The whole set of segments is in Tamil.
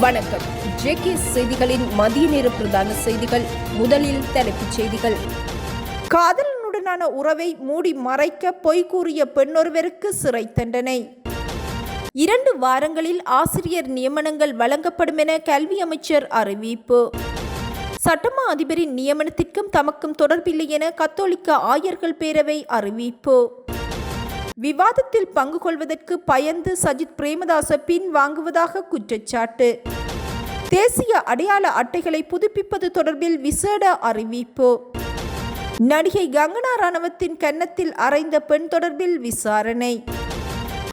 வணக்கம். ஜேகே செய்திகளின் மதிய நேர பிரதான செய்திகள் முதலில் தலைப்புச் செய்திகள். காதலனுடனான உறவை மூடி மறைக்க பொய் கூறிய பெண்ணொருவருக்கு சிறை தண்டனை. இரண்டு வாரங்களில் ஆசிரியர் நியமனங்கள் வழங்கப்படும் என கல்வி அமைச்சர் அறிவிப்பு. சட்டமா அதிபரின் நியமனத்திற்கும் தமக்கும் தொடர்பில்லை என கத்தோலிக்க ஆயர்கள் பேரவை அறிவிப்பு. விவாதத்தில் பங்கு கொள்வதற்கு பயந்து சஜித் பிரேமதாச பின் வாங்குவதாக குற்றச்சாட்டு. தேசிய அடையாள அட்டைகளை புதுப்பிப்பது தொடர்பில் விசேட அறிவிப்பு. நடிகை கங்கனா ராணுவத்தின் கன்னத்தில் அறைந்த பெண் தொடர்பில் விசாரணை.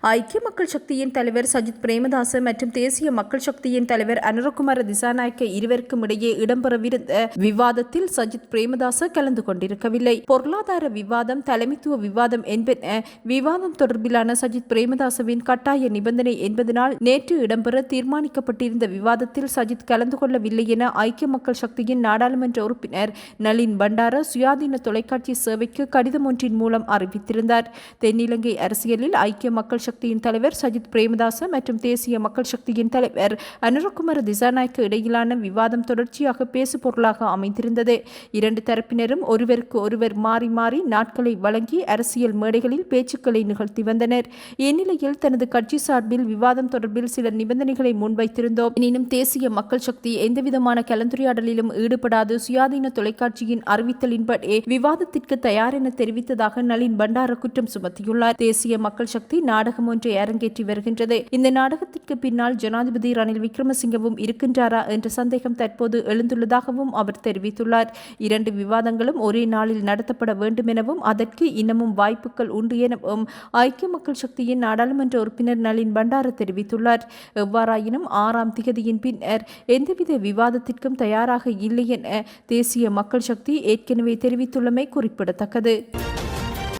ஐக்கிய மக்கள் சக்தியின் தலைவர் சஜித் பிரேமதாச மற்றும் தேசிய மக்கள் சக்தியின் தலைவர் அனுரகுமார திசாநாயக்க இருவருக்கும் இடையே இடம்பெறவிருந்த விவாதத்தில் சஜித் பிரேமதாச கலந்து கொண்டிருக்கவில்லை. பொருளாதார விவாதம் தலைமைத்துவ விவாதம் என்பன விவாதம் தொடர்பிலான சஜித் பிரேமதாசவின் கட்டாய நிபந்தனை என்பதனால் நேற்று இடம்பெற தீர்மானிக்கப்பட்டிருந்த விவாதத்தில் சஜித் கலந்து கொள்ளவில்லை என ஐக்கிய மக்கள் சக்தியின் நாடாளுமன்ற உறுப்பினர் நளின் பண்டார சுயாதீன தொலைக்காட்சி சேவைக்கு கடிதம் ஒன்றின் மூலம் அறிவித்திருந்தார். தென்னிலங்கை அரசியலில் ஐக்கிய மக்கள் சக்தியின் தலைவர் சஜித் பிரேமதாச மற்றும் தேசிய மக்கள் சக்தியின் தலைவர் அனுரகுமார திசாநாயக்க இடையிலான விவாதம் தொடர்ச்சியாக பேசு பொருளாக அமைந்திருந்தது. இரண்டு தரப்பினரும் ஒருவருக்கு ஒருவர் மாறி மாறி நாட்களை வழங்கி அரசியல் மேடைகளில் பேச்சுக்களை நிகழ்த்தி வந்தனர். இந்நிலையில் தனது கட்சி சார்பில் விவாதம் தொடர்பில் சில நிபந்தனைகளை முன்வைத்திருந்தோம். எனினும் தேசிய மக்கள் சக்தி எந்தவிதமான கலந்துரையாடலிலும் ஈடுபடாது. சுயாதீன தொலைக்காட்சியின் அறிவித்தலின்படி விவாதத்திற்கு தயார் என தெரிவித்ததாக நளின் பண்டார குற்றம் சுமத்தியுள்ளார். தேசிய மக்கள் சக்தி நாடக நாடகம் ஒன்றை அரங்கேற்றி வருகின்றது. இந்த நாடகத்திற்கு பின்னால் ஜனாதிபதி ரணில் விக்ரமசிங்கவும் இருக்கின்றாரா என்ற சந்தேகம் தற்போது எழுந்துள்ளதாகவும் அவர் தெரிவித்துள்ளார். இரண்டு விவாதங்களும் ஒரே நாளில் நடத்தப்பட வேண்டும் எனவும் அதற்கு இன்னமும் வாய்ப்புகள் உண்டு எனவும் ஐக்கிய மக்கள் சக்தியின் நாடாளுமன்ற உறுப்பினர் நளின் பண்டார தெரிவித்துள்ளார். எவ்வாறாயினும் ஆறாம் திகதியின் பின்னர் எந்தவித விவாதத்திற்கும் தயாராக இல்லை என தேசிய மக்கள் சக்தி ஏற்கனவே தெரிவித்துள்ளமை குறிப்பிடத்தக்கது.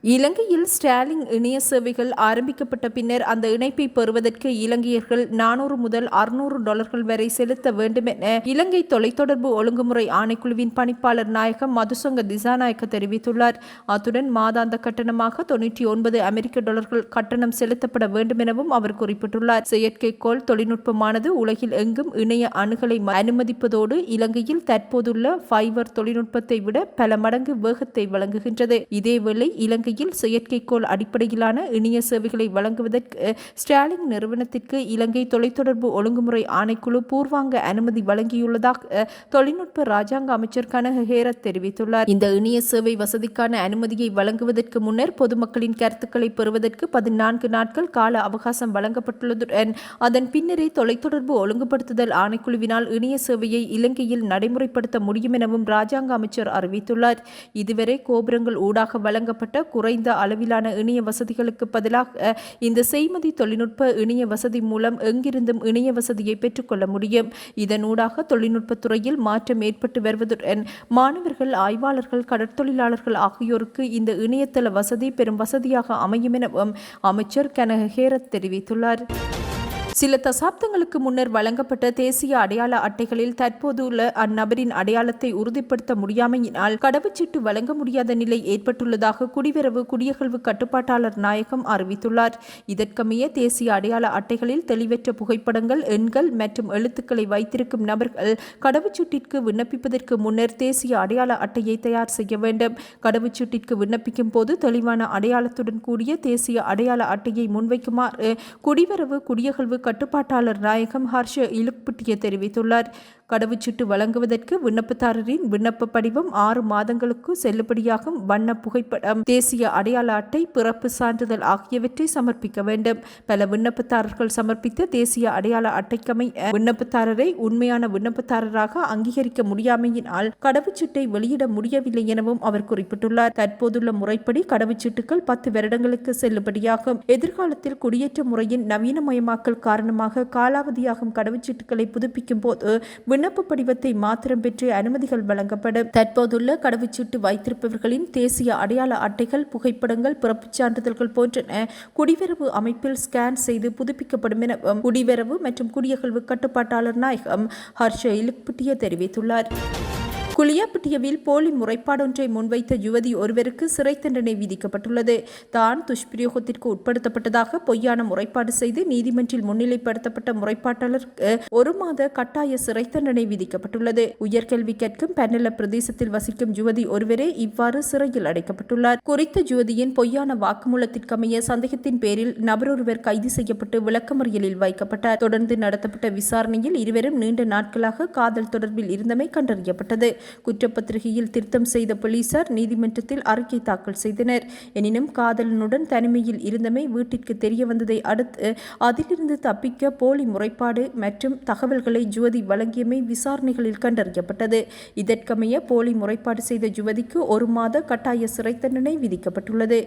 இலங்கையில் ஸ்டாலிங் இணைய சேவைகள் ஆரம்பிக்கப்பட்ட பின்னர் அந்த இணைப்பை பெறுவதற்கு இலங்கையர்கள் நானூறு முதல் அறுநூறு டாலர்கள் வரை செலுத்த வேண்டும் என இலங்கை தொலைத்தொடர்பு ஒழுங்குமுறை ஆணைக்குழுவின் பணிப்பாளர் நாயகம் மதுசங்க திசாநாயக்க தெரிவித்துள்ளார். அத்துடன் மாதாந்த கட்டணமாக தொன்னூற்றி ஒன்பது அமெரிக்க டாலர்கள் கட்டணம் செலுத்தப்பட வேண்டும் எனவும் அவர் குறிப்பிட்டுள்ளார். செயற்கைக்கோள் தொழில்நுட்பமானது உலகில் எங்கும் இணைய அணுகலை அனுமதிப்பதோடு இலங்கையில் தற்போதுள்ள ஃபைபர் தொழில்நுட்பத்தை விட பல மடங்கு வேகத்தை வழங்குகின்றது. இதேவேளை இலங்கை இலங்கையில் செயற்கைக்கோள் அடிப்படையிலான இணைய சேவைகளை வழங்குவதற்கு ஸ்டாலின் நிறுவனத்திற்கு இலங்கை தொலைத்தொடர்பு ஒழுங்குமுறை ஆணைக்குழு பூர்வாங்க அனுமதி வழங்கியுள்ளதாக தொழில்நுட்ப ராஜாங்க அமைச்சர் கனக ஹேரத் தெரிவித்துள்ளார். இந்த இணைய சேவை வசதிக்கான அனுமதியை வழங்குவதற்கு முன்னர் பொதுமக்களின் கருத்துக்களை பெறுவதற்கு பதினான்கு நாட்கள் கால அவகாசம் வழங்கப்பட்டுள்ளதுடன் அதன் பின்னரே தொலைத்தொடர்பு ஒழுங்குபடுத்துதல் ஆணைக்குழுவினால் இணைய சேவையை இலங்கையில் நடைமுறைப்படுத்த முடியும் எனவும் ராஜாங்க அமைச்சர் அறிவித்துள்ளார். இதுவரை கோபுரங்கள் ஊடாக வழங்கப்பட்ட குறைந்த அளவிலான இணைய வசதிகளுக்கு பதிலாக இந்த செய்மதி தொழில்நுட்ப இணைய வசதி மூலம் எங்கிருந்தும் இணைய வசதியை பெற்றுக்கொள்ள முடியும். இதனூடாக தொழில்நுட்பத் துறையில் மாற்றம் ஏற்பட்டு வருவதுடன் மாணவர்கள் ஆய்வாளர்கள் கடற்தொழிலாளர்கள் ஆகியோருக்கு இந்த இணையதள வசதி பெரும் வசதியாக அமையும் எனவும் அமைச்சர் கனக ஹேரத் தெரிவித்துள்ளார். சில தசாப்தங்களுக்கு முன்னர் வழங்கப்பட்ட தேசிய அடையாள அட்டைகளில் தற்போதுள்ள அந்நபரின் அடையாளத்தை உறுதிப்படுத்த முடியாமையினால் கடவுச்சீட்டு வழங்க முடியாத நிலை ஏற்பட்டுள்ளதாக குடிவரவு குடியகழ்வு கட்டுப்பாட்டாளர் நாயகம் அறிவித்துள்ளார். இதற்கமைய தேசிய அடையாள அட்டைகளில் தெளிவற்ற புகைப்படங்கள் எண்கள் மற்றும் எழுத்துக்களை வைத்திருக்கும் நபர்கள் கடவுச்சீட்டிற்கு விண்ணப்பிப்பதற்கு முன்னர் தேசிய அடையாள அட்டையை தயார் செய்ய வேண்டும். கடவுச்சீட்டிற்கு விண்ணப்பிக்கும் போது தெளிவான அடையாளத்துடன் கூடிய தேசிய அடையாள அட்டையை முன்வைக்குமாறு குடிவரவு குடியகழ்வு கட்டுப்பாட்டாளர் நாயகம் ஹர்ஷ இலுக்புட்டிய தெரிவித்துள்ளார். கடவுச்சீட்டு வழங்குவதற்கு விண்ணப்பதாரரின் விண்ணப்ப படிவம் ஆறு மாதங்களுக்கு செல்லுபடியாகும் வண்ண புகைப்படம் தேசிய அடையாள அட்டை பிறப்பு சான்றிதழ் ஆகியவற்றை சமர்ப்பிக்க வேண்டும். பல விண்ணப்பதாரர்கள் சமர்ப்பித்த தேசிய அடையாள அட்டைக்கமை விண்ணப்பதாரரை உண்மையான விண்ணப்பதாரராக அங்கீகரிக்க முடியாமையினால் கடவுச்சீட்டை வெளியிட முடியவில்லை எனவும் அவர் குறிப்பிட்டுள்ளார். தற்போதுள்ள முறைப்படி கடவுச்சீட்டுகள் பத்து வருடங்களுக்கு செல்லுபடியாகும். எதிர்காலத்தில் குடியேற்ற முறையின் நவீனமயமாக்கல் காரணமாக காலாவதியாகும் கடவுச்சீட்டுகளை புதுப்பிக்கும் போது விண்ணப்ப படிவத்தை மாத்திரம் பெற்று அனுமதிகள் வழங்கப்படும். தற்போதுள்ள கடவுச்சீட்டு வைத்திருப்பவர்களின் தேசிய அடையாள அட்டைகள் புகைப்படங்கள் பிறப்புச் சான்றிதழ்கள் போன்றன குடிவரவு அமைப்பில் ஸ்கேன் செய்து புதுப்பிக்கப்படும் எனவும் குடிவரவு மற்றும் குடியகழ்வு கட்டுப்பாட்டாளர் நாயகம் ஹர்ஷ இலுக்புட்டிய தெரிவித்துள்ளார். குளியாப்பட்டியவில் போலி முறைப்பாடொன்றை முன்வைத்த யுவதி ஒருவருக்கு சிறை தண்டனை விதிக்கப்பட்டுள்ளது. தான் துஷ்பிரயோகத்திற்கு உட்படுத்தப்பட்டதாக பொய்யான முறைப்பாடு செய்து நீதிமன்றில் முன்னிலைப்படுத்தப்பட்ட முறைப்பாட்டாளருக்கு ஒரு மாத கட்டாய சிறை தண்டனை விதிக்கப்பட்டுள்ளது. உயர்கல்வி கேட்கும் பென்னல பிரதேசத்தில் வசிக்கும் யுவதி ஒருவரே இவ்வாறு சிறையில் அடைக்கப்பட்டுள்ளார். குறித்த யுவதியின் பொய்யான வாக்குமூலத்திற்கமைய சந்தேகத்தின் பேரில் நபரொருவர் கைது செய்யப்பட்டு விளக்கமறியலில் வைக்கப்பட்டார். தொடர்ந்து நடத்தப்பட்ட விசாரணையில் இருவரும் நீண்ட நாட்களாக காதல் தொடர்பில் இருந்தமை கண்டறியப்பட்டது. குற்றப்பத்திரிகையில் திருத்தம் செய்த போலீசார் நீதிமன்றத்தில் அறிக்கை தாக்கல் செய்தனர். எனினும் காதலனுடன் தனிமையில் இருந்தமை வீட்டிற்கு தெரிய வந்ததை அடுத்து அதிலிருந்து தப்பிக்க போலி முறைப்பாடு மற்றும் தகவல்களை ஜுவதி வழங்கியமை விசாரணைகளில் கண்டறியப்பட்டது. இதற்கமைய போலி முறைப்பாடு செய்த ஜுவதிக்கு ஒரு மாத கட்டாய சிறை தண்டனை விதிக்கப்பட்டுள்ளது.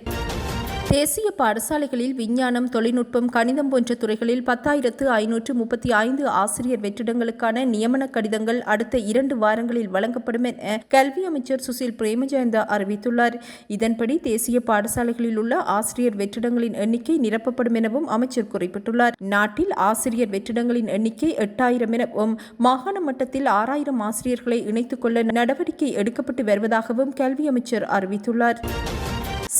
தேசிய பாடசாலைகளில் விஞ்ஞானம் தொழில்நுட்பம் கணிதம் போன்ற துறைகளில் பத்தாயிரத்து ஐநூற்று முப்பத்தி ஐந்து ஆசிரியர் வெற்றிடங்களுக்கான நியமன கடிதங்கள் அடுத்த இரண்டு வாரங்களில் வழங்கப்படும் என கல்வி அமைச்சர் சுசில் பிரேமஜயந்தா அறிவித்துள்ளார். இதன்படி தேசிய பாடசாலைகளில் உள்ள ஆசிரியர் வெற்றிடங்களின் எண்ணிக்கை நிரப்பப்படும் எனவும் அமைச்சர் குறிப்பிட்டுள்ளார். நாட்டில் ஆசிரியர் வெற்றிடங்களின் எண்ணிக்கை எட்டாயிரம் எனவும் மாகாண மட்டத்தில் ஆறாயிரம் ஆசிரியர்களை இணைத்துக் கொள்ள நடவடிக்கை எடுக்கப்பட்டு வருவதாகவும் கல்வி அமைச்சர் அறிவித்துள்ளார்.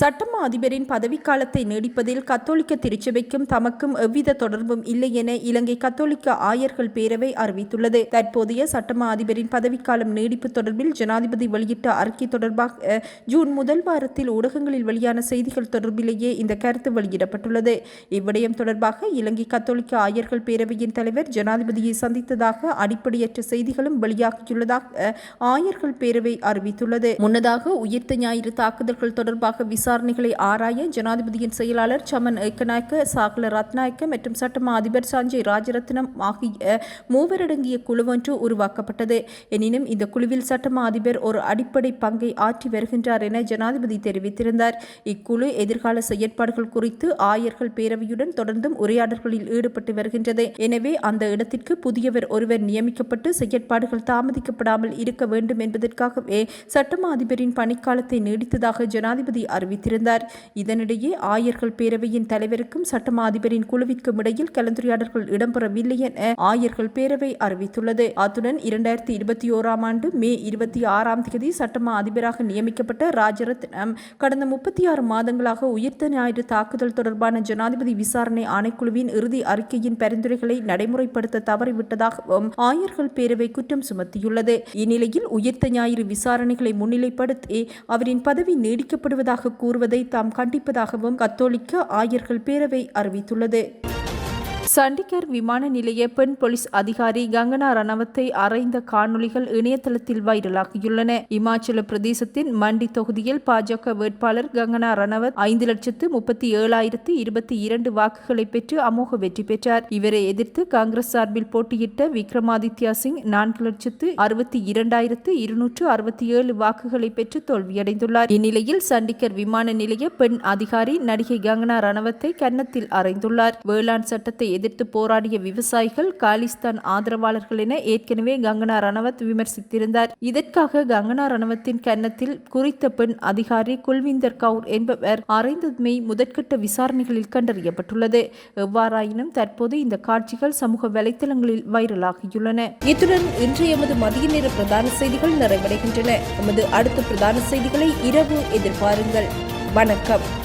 சட்டமா அதிபரின் பதவிக்காலத்தை நீடிப்பதில் கத்தோலிக்க திருச்சபைக்கும் தமக்கும் எவ்வித தொடர்பும் இல்லை என இலங்கை கத்தோலிக்க ஆயர்கள் பேரவை அறிவித்துள்ளது. தற்போதைய சட்டமா அதிபரின் பதவிக்காலம் நீடிப்பு தொடர்பில் ஜனாதிபதி வெளியிட்ட அறிக்கை தொடர்பாக ஜூன் முதல் வாரத்தில் ஊடகங்களில் வெளியான செய்திகள் தொடர்பிலேயே இந்த கருத்து வெளியிடப்பட்டுள்ளது. இவ்விடயம் தொடர்பாக இலங்கை கத்தோலிக்க ஆயர்கள் பேரவையின் தலைவர் ஜனாதிபதியை சந்தித்ததாக அடிப்படையற்ற செய்திகளும் வெளியாகியுள்ளதாக ஆயர்கள் பேரவை அறிவித்துள்ளது. முன்னதாக உயிர்த்த ஞாயிறு தாக்குதல்கள் தொடர்பாக விசாரணைகளை ஆராய ஜனாதிபதியின் செயலாளர் சமன் ஏக்கநாயக்க சாகல ரத்நாயக்க மற்றும் சட்டமா அதிபர் சஞ்சய் ராஜரத்னம் ஆகிய மூவரடங்கிய குழு ஒன்று உருவாக்கப்பட்டது. எனினும் இந்த குழுவில் சட்டமா அதிபர் ஒரு அடிப்படை பங்கை ஆற்றி வருகின்றார் என ஜனாதிபதி தெரிவித்திருந்தார். இக்குழு எதிர்கால செயற்பாடுகள் குறித்து ஆயர்கள் பேரவையுடன் தொடர்ந்தும் உரையாடல்களில் ஈடுபட்டு வருகின்றது. எனவே அந்த இடத்திற்கு புதியவர் ஒருவர் நியமிக்கப்பட்டு செயற்பாடுகள் தாமதிக்கப்படாமல் இருக்க வேண்டும் என்பதற்காகவே சட்டமா அதிபரின் பணிக்காலத்தை நீடித்ததாக ஜனாதிபதி அறிவித்தார். அறிவித்திருந்தார். இதனிடையே ஆயர்கள் பேரவையின் தலைவருக்கும் சட்டமா அதிபரின் குழுவிற்கும் இடையில் கலந்துரையாடல்கள் இடம்பெறவில்லை என ஆயர்கள் பேரவை அறிவித்துள்ளது. அத்துடன் இரண்டாயிரத்தி இருபத்தி ஓராம் ஆண்டு மே இருபத்தி ஆறாம் தேதி சட்டமா அதிபராக நியமிக்கப்பட்ட ராஜரத்னம் கடந்த முப்பத்தி ஆறு மாதங்களாக உயிர்த்த ஞாயிறு தாக்குதல் தொடர்பான ஜனாதிபதி விசாரணை ஆணைக்குழுவின் இறுதி அறிக்கையின் பரிந்துரைகளை நடைமுறைப்படுத்த தவறிவிட்டதாகவும் ஆயர்கள் பேரவை குற்றம் சுமத்தியுள்ளது. இந்நிலையில் உயிர்த்த ஞாயிறு விசாரணைகளை முன்னிலைப்படுத்தி அவரின் பதவி நீடிக்கப்படுவதாக கூறுவதை தாம் கண்டிப்பதாகவும் கத்தோலிக்க ஆயர்கள் பேரவை அறிவித்துள்ளது. சண்டிகர் விமான நிலைய பெண் போலீஸ் அதிகாரி கங்கனா ரணவத்தை அறைந்த காணொலிகள் இணையதளத்தில் வைரலாகியுள்ளன. இமாச்சல பிரதேசத்தின் மண்டி தொகுதியில் பாஜக வேட்பாளர் கங்கனா ரணவத் ஐந்து லட்சத்து முப்பத்தி ஏழாயிரத்து இருபத்தி இரண்டு வாக்குகளை பெற்று அமோக வெற்றி பெற்றார். இவரை எதிர்த்து காங்கிரஸ் சார்பில் போட்டியிட்ட விக்ரமாதித்யா சிங் நான்கு லட்சத்து அறுபத்தி இரண்டாயிரத்து இருநூற்று அறுபத்தி ஏழு வாக்குகளை பெற்று தோல்வியடைந்துள்ளார். இந்நிலையில் சண்டிகர் விமான நிலைய பெண் அதிகாரி நடிகை கங்கனா ரணவத்தை கன்னத்தில் அறைந்துள்ளார். வேளாண் சட்டத்தை எதிர்த்து போராடிய விவசாயிகள் காலிஸ்தான் ஆதரவாளர்கள் என ஏற்கனவே கங்கனா ரணவத் விமர்சித்திருந்தார். இதற்காக கங்கனா ரணவத்தின் கன்னத்தில் குறித்த பெண் அதிகாரி குல்விந்தர் கவுர் என்பவர் அறைந்ததுமை முதற்கட்ட விசாரணைகளில் கண்டறியப்பட்டுள்ளது. எவ்வாறாயினும் தற்போது இந்த காட்சிகள் சமூக வலைதளங்களில் வைரலாகியுள்ளன. இத்துடன் இன்று எமது மதிய நேர பிரதான செய்திகள் நிறைவடைகின்றன. எமது அடுத்த பிரதான செய்திகளை இரவு எதிர்பாருங்கள். வணக்கம்.